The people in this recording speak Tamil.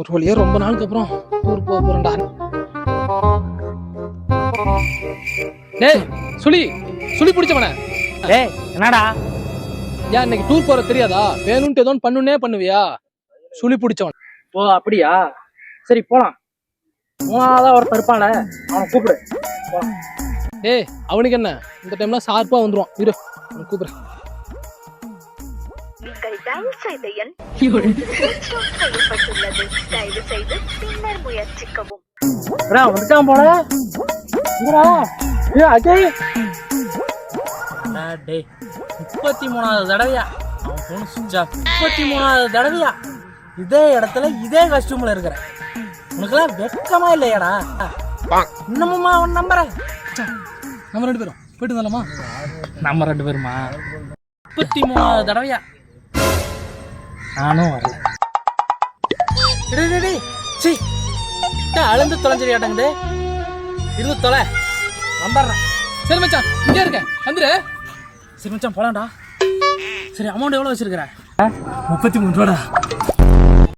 ஒரு வழியா ரொம்ப நாளுக்கு அப்புறம் டூர் போக போறேன்டா. டேய் சுழி சுழி பிடிச்சவன. டேய் என்னடா? ஏன் இன்னைக்கு டூர் போற தெரியாதா? வேணும்ட்டு ஏதோ பண்ணுனே பண்ணுவியா? சுழி பிடிச்சவன். ஓ அப்படியா? சரி போலாம். மூணாவதா ஒருத்தன் இருப்பான்ல. அவனை கூப்பிடு. ஏய் அவனுக்கு என்ன? இந்த டைம்ல ஷார்ப்பா வந்துருவான். இரு அவனை கூப்பிடுறேன் நீங்கள் டயல் செய்த எண் செய்து பின்னர் முயற்சிக்கவும். வந்துட்டான் போல. முப்பத்தி மூணாவது தடவையா? அவன் போன சுவிட்ச் ஆஃப் முப்பத்தி மூணாவது தடவையா? இதே இடத்துல இதே கஸ்டூம்ல இருக்கிற. உனக்கெல்லாம் வெக்கமா இல்லையாடா. இன்னமுமா அவன் நம்புற. நம்ம ரெண்டு பேரும். போயிட்டு வந்தலாமா? நம்ம ரெண்டு பேருமா? முப்பத்தி மூணாவது தடவையா? நானும் வரல. சீ டேய், அழுந்து இருந்து தொலை. வந்துடுறேன். சரி மச்சான் இங்கே இருக்க. வந்துரு. சரி மச்சான் போலாம்டா. சரி அமௌண்ட் எவ்வளோ வச்சிருக்கிற? முப்பத்தி மூணு ரூபாடா.